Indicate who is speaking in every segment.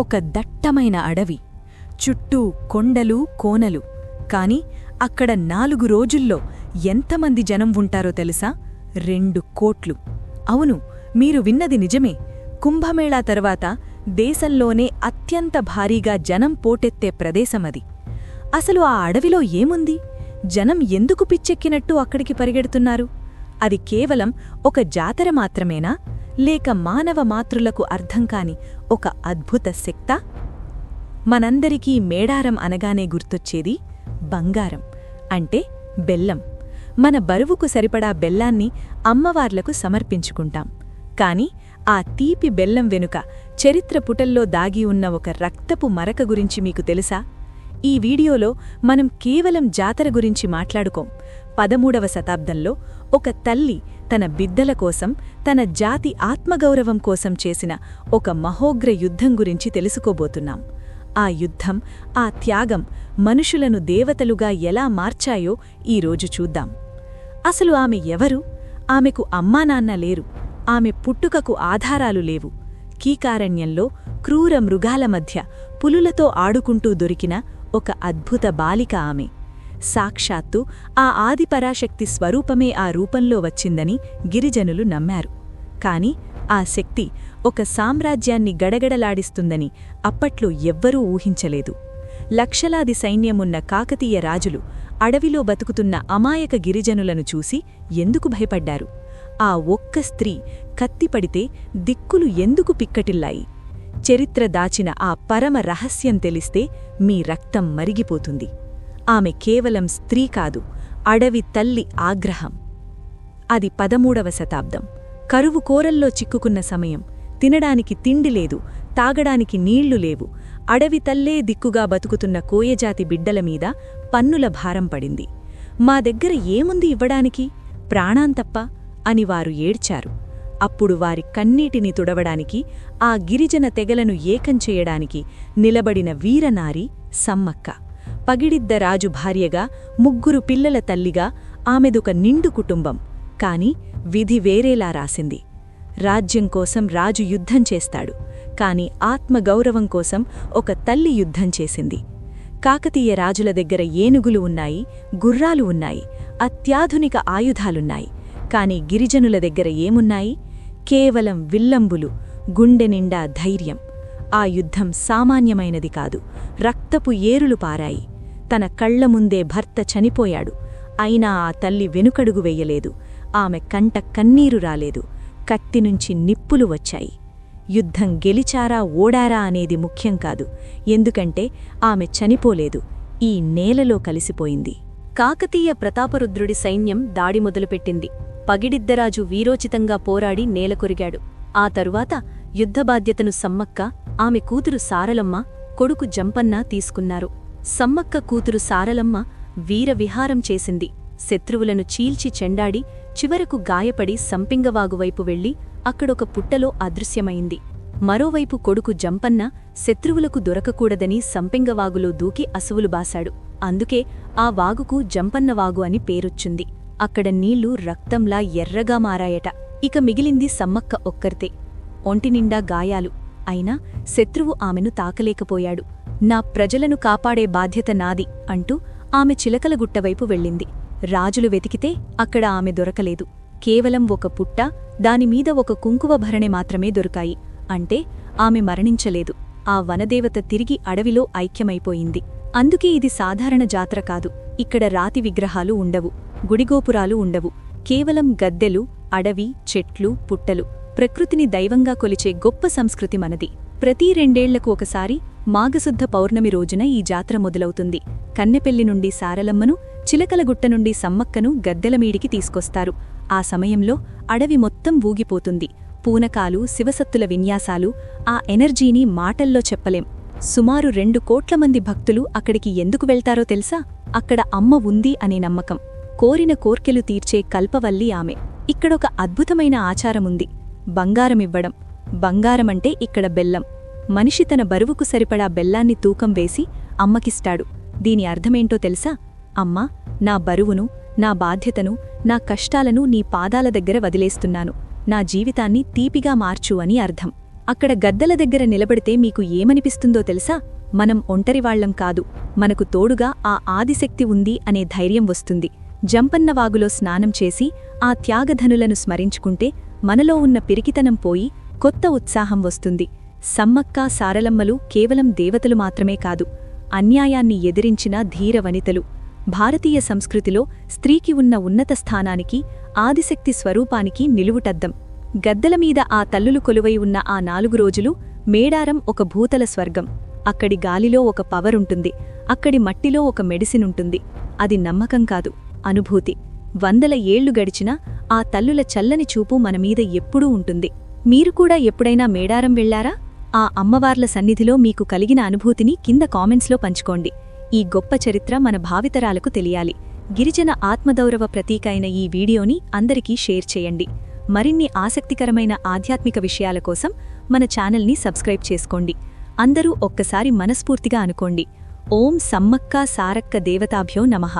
Speaker 1: ఒక దట్టమైన అడవి. చుట్టూ కొండలు కోనలు. కాని అక్కడ నాలుగు రోజుల్లో ఎంతమంది జనం ఉంటారో తెలుసా? రెండు కోట్లు. అవును మీరు విన్నది నిజమే. కుంభమేళా తరువాత దేశంలోనే అత్యంత భారీగా జనం పోటెత్తే ప్రదేశమది అసలు ఆ అడవిలో ఏముంది? జనం ఎందుకు పిచ్చెక్కినట్టు అక్కడికి పరిగెడుతున్నారు? అది కేవలం ఒక జాతర మాత్రమేనా? లేక మానవ మాతృలకు అర్థంకాని ఒక అద్భుత శక్తా మనందరికీ మేడారం అనగానే గుర్తొచ్చేది బంగారం అంటే బెల్లం. మన బరువుకు సరిపడా బెల్లాన్ని అమ్మవార్లకు సమర్పించుకుంటాం. కాని ఆ తీపి బెల్లం వెనుక చరిత్ర పుటల్లో దాగి ఉన్న ఒక రక్తపు మరక గురించి మీకు తెలుసా? ఈ వీడియోలో మనం కేవలం జాతర గురించి మాట్లాడుకోం. పదమూడవ శతాబ్దంలో ఒక తల్లి తన బిద్దల కోసం తన జాతి ఆత్మగౌరవం కోసం చేసిన ఒక మహోగ్ర యుద్ధం గురించి తెలుసుకోబోతున్నాం. ఆ యుద్ధం ఆ త్యాగం మనుషులను దేవతలుగా ఎలా మార్చాయో ఈరోజు చూద్దాం. అసలు ఆమె ఎవరు? ఆమెకు అమ్మానాన్న లేరు. ఆమె పుట్టుకకు ఆధారాలు లేవు. కీకారణ్యంలో క్రూర మృగాల మధ్య పులులతో ఆడుకుంటూ దొరికిన ఒక అద్భుత బాలిక ఆమె. సాక్షాత్తు ఆ ఆదిపరాశక్తి స్వరూపమే ఆ రూపంలో వచ్చిందని గిరిజనులు నమ్మారు. కాని ఆ శక్తి ఒక సామ్రాజ్యాన్ని గడగడలాడిస్తుందని అప్పట్లో ఎవ్వరూ ఊహించలేదు. లక్షలాది సైన్యమున్న కాకతీయ రాజులు అడవిలో బతుకుతున్న అమాయక గిరిజనులను చూసి ఎందుకు భయపడ్డారు? ఆ ఒక్క స్త్రీ కత్తిపడితే దిక్కులు ఎందుకు పిక్కటిల్లాయి? చరిత్ర దాచిన ఆ పరమ రహస్యం తెలిస్తే మీ రక్తం మరిగిపోతుంది. ఆమె కేవలం స్త్రీ కాదు అడవి తల్లి ఆగ్రహం. అది పదమూడవ శతాబ్దం. కరువు కోరల్లో చిక్కుకున్న సమయం. తినడానికి తిండి లేదు తాగడానికి నీళ్ళు లేవు. అడవి తల్లే దిక్కుగా బతుకుతున్న కోయజాతి బిడ్డలమీద పన్నుల భారం పడింది. మా దగ్గర ఏముంది ఇవ్వడానికి? ప్రాణాంతప్ప అని వారు ఏడ్చారు. అప్పుడు వారి కన్నీటిని తుడవడానికి ఆ గిరిజన తెగలను ఏకం చేయడానికి నిలబడిన వీరనారి సమ్మక్క. పగిడిద్ద రాజు భార్యగా ముగ్గురు పిల్లల తల్లిగా ఆమెదొక నిండు కుటుంబం. కాని విధి వేరేలా రాసింది. రాజ్యం కోసం రాజు యుద్ధం చేస్తాడు. కాని ఆత్మగౌరవం కోసం ఒక తల్లి యుద్ధం చేసింది. కాకతీయ రాజుల దగ్గర ఏనుగులు ఉన్నాయి గుర్రాలు ఉన్నాయి అత్యాధునిక ఆయుధాలున్నాయి. కాని గిరిజనుల దగ్గర ఏమున్నాయి? కేవలం విల్లంబులు గుండె నిండా ధైర్యం. ఆ యుద్ధం సామాన్యమైనది కాదు రక్తపు ఏరులు పారాయి. తన కళ్ళ ముందే భర్త చనిపోయాడు. అయినా ఆ తల్లి వెనుకడుగు వెయ్యలేదు ఆమె కంట కన్నీరు రాలేదు. కత్తినుంచి నిప్పులు వచ్చాయి. యుద్ధం గెలిచారా ఓడారా అనేది ముఖ్యం కాదు. ఎందుకంటే ఆమె చనిపోలేదు. ఈ నేలలో కలిసిపోయింది. కాకతీయ ప్రతాపరుద్రుడి సైన్యం దాడి మొదలుపెట్టింది. పగిడిద్దరాజు వీరోచితంగా పోరాడి నేలకొరిగాడు ఆ తరువాత యుద్ధ బాధ్యతను సమ్మక్క ఆమె కూతురు సారలమ్మ కొడుకు జంపన్న తీసుకున్నారు. సమ్మక్క కూతురు సారలమ్మ వీరవిహారం చేసింది. శత్రువులను చీల్చి చెండాడి చివరకు గాయపడి సంపింగవాగువైపు వెళ్ళి అక్కడొక పుట్టలో అదృశ్యమైంది. మరోవైపు కొడుకు జంపన్న శత్రువులకు దొరకకూడదని సంపింగవాగులో దూకి అసువులు బాశాడు. అందుకే ఆ వాగుకు జంపన్నవాగు అని పేరొచ్చుంది. అక్కడ నీళ్ళు రక్తంలా ఎర్రగా మారాయట. ఇక మిగిలింది సమ్మక్క ఒక్కర్తే. ఒంటినిండా గాయాలు. అయినా శత్రువు ఆమెను తాకలేకపోయాడు. నా ప్రజలను కాపాడే బాధ్యత నాది అంటూ ఆమె చిలకలగుట్టవైపు వెళ్ళింది. రాజులు వెతికితే అక్కడ ఆమె దొరకలేదు. కేవలం ఒక పుట్ట దానిమీద ఒక కుంకువ భరణె మాత్రమే దొరికాయి. అంటే ఆమె మరణించలేదు. ఆ వనదేవత తిరిగి అడవిలో ఐక్యమైపోయింది. అందుకే ఇది సాధారణ జాతర కాదు. ఇక్కడ రాతి విగ్రహాలు ఉండవు గుడిగోపురాలు ఉండవు. కేవలం గద్దెలు అడవి చెట్లు పుట్టలు. ప్రకృతిని దైవంగా కొలిచే గొప్ప సంస్కృతి మనది. ప్రతి రెండేళ్ళకు ఒకసారి మాఘశుద్ధ పౌర్ణమి రోజున ఈ జాతర మొదలవుతుంది. కన్నెపెల్లి నుండి సారలమ్మను చిలకలగుట్ట నుండి సమ్మక్కను గద్దెలమీడికి తీసుకొస్తారు. ఆ సమయంలో అడవి మొత్తం ఊగిపోతుంది. పూనకాలు శివసత్తుల విన్యాసాలు ఆ ఎనర్జీని మాటల్లో చెప్పలేం. సుమారు రెండు కోట్ల మంది భక్తులు అక్కడికి ఎందుకు వెళ్తారో తెలుసా? అక్కడ అమ్మ ఉంది అనే నమ్మకం. కోరిన కోర్కెలు తీర్చే కల్పవల్లి ఆమె. ఇక్కడొక అద్భుతమైన ఆచారముంది. బంగారమివ్వడం. బంగారమంటే ఇక్కడ బెల్లం. మనిషి తన బరువుకు సరిపడా బెల్లాన్ని తూకం వేసి అమ్మకిస్తాడు. దీని అర్థమేంటో తెలుసా? అమ్మా నా బరువును నా బాధ్యతను నా కష్టాలను నీ పాదాల దగ్గర వదిలేస్తున్నాను. నా జీవితాన్ని తీపిగా మార్చు అని అర్థం. అక్కడ గద్దల దగ్గర నిలబడితే మీకు ఏమనిపిస్తుందో తెలుసా? మనం ఒంటరివాళ్ళం కాదు. మనకు తోడుగా ఆ ఆదిశక్తి ఉంది అనే ధైర్యం వస్తుంది. జంపన్నవాగులో స్నానం చేసి ఆ త్యాగధనులను స్మరించుకుంటే మనలో ఉన్న పిరికితనం పోయి కొత్త ఉత్సాహం వస్తుంది. సమ్మక్క సారలమ్మలు కేవలం దేవతలు మాత్రమే కాదు అన్యాయాన్ని ఎదిరించిన ధీర వనితలు. భారతీయ సంస్కృతిలో స్త్రీకి ఉన్న ఉన్నత స్థానానికి ఆదిశక్తి స్వరూపానికి నిలువుటద్దం. గద్దలమీద ఆ తల్లులు కొలువై ఉన్న ఆ నాలుగు రోజులు మేడారం ఒక భూతల స్వర్గం. అక్కడి గాలిలో ఒక పవరుంటుంది అక్కడి మట్టిలో ఒక మెడిసినుంటుంది అది నమ్మకం కాదు అనుభూతి. వందల ఏళ్ళు గడిచినా ఆ తల్లుల చల్లని చూపు మనమీద ఎప్పుడూ ఉంటుంది. మీరు కూడా ఎప్పుడైనా మేడారం వెళ్ళారా ఆ అమ్మవార్ల సన్నిధిలో మీకు కలిగిన అనుభూతిని కింద కామెంట్స్లో పంచుకోండి. ఈ గొప్ప చరిత్ర మన భావితరాలకు తెలియాలి. గిరిజన ఆత్మదౌరవ ప్రతీక అయిన ఈ వీడియోని అందరికీ షేర్ చేయండి. మరిన్ని ఆసక్తికరమైన ఆధ్యాత్మిక విషయాల కోసం మన ఛానల్ని సబ్స్క్రైబ్ చేసుకోండి. అందరూ ఒక్కసారి మనస్ఫూర్తిగా అనుకోండి. ఓం సమ్మక్క సారక్క దేవతాభ్యో నమః.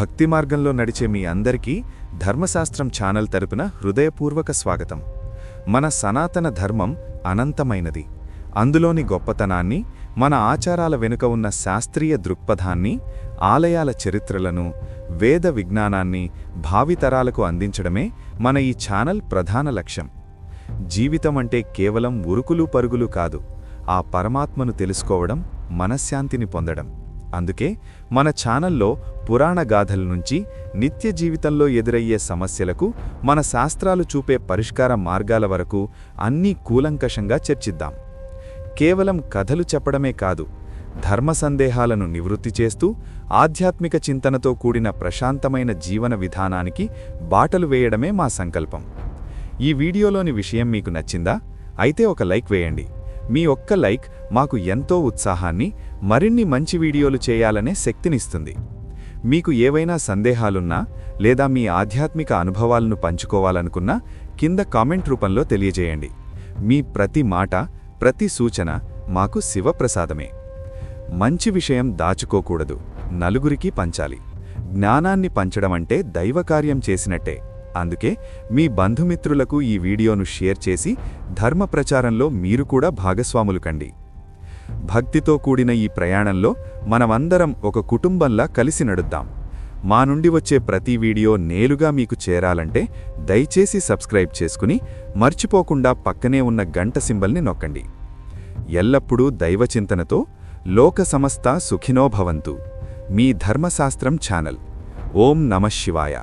Speaker 2: భక్తి మార్గంలో నడిచే మీ అందరికీ ధర్మశాస్త్రం ఛానల్ తరపున హృదయపూర్వక స్వాగతం. మన సనాతన ధర్మం అనంతమైనది. అందులోని గొప్పతనాన్ని మన ఆచారాల వెనుక ఉన్న శాస్త్రీయ దృక్పథాన్ని ఆలయాల చరిత్రలను వేద విజ్ఞానాన్ని భావితరాలకు అందించడమే మన ఈ ఛానల్ ప్రధాన లక్ష్యం. జీవితం అంటే కేవలం ఉరుకులు పరుగులు కాదు ఆ పరమాత్మను తెలుసుకోవడం మనశ్శాంతిని పొందడం. అందుకే మన ఛానల్లో పురాణ గాథల నుంచి నిత్య జీవితంలో ఎదురయ్యే సమస్యలకు మన శాస్త్రాలు చూపే పరిష్కార మార్గాల వరకు అన్నీ కూలంకషంగా చర్చిద్దాం. కేవలం కథలు చెప్పడమే కాదు ధర్మ సందేహాలను నివృత్తి చేస్తూ ఆధ్యాత్మిక చింతనతో కూడిన ప్రశాంతమైన జీవన విధానానికి బాటలు వేయడమే మా సంకల్పం. ఈ వీడియోలోని విషయం మీకు నచ్చిందా? అయితే ఒక లైక్ వేయండి. మీ ఒక్క లైక్ మాకు ఎంతో ఉత్సాహాన్ని మరిన్ని మంచి వీడియోలు చేయాలనే శక్తినిస్తుంది. మీకు ఏవైనా సందేహాలున్నా లేదా మీ ఆధ్యాత్మిక అనుభవాలను పంచుకోవాలనుకున్నా కింద కామెంట్ రూపంలో తెలియజేయండి. మీ ప్రతి మాట ప్రతి సూచన మాకు శివప్రసాదమే. మంచి విషయం దాచుకోకూడదు. నలుగురికి పంచాలి. జ్ఞానాన్ని పంచడమంటే దైవకార్యం చేసినట్టే. అందుకే మీ బంధుమిత్రులకు ఈ వీడియోను షేర్ చేసి ధర్మ ప్రచారంలో మీరు కూడా భాగస్వాములు కండి. భక్తితో కూడిన ఈ ప్రయాణంలో మనమందరం ఒక కుటుంబంలా కలిసి నడుద్దాం. మా నుండి వచ్చే ప్రతి వీడియో నేలుగా మీకు చేరాలంటే దయచేసి సబ్స్క్రైబ్ చేసుకుని మర్చిపోకుండా పక్కనే ఉన్న గంట సింబల్ని నొక్కండి. ఎల్లప్పుడూ దైవచింతనతో లోక సమస్త సుఖినో భవంతు. మీ ధర్మశాస్త్రం ఛానల్. ఓం నమః శివాయ.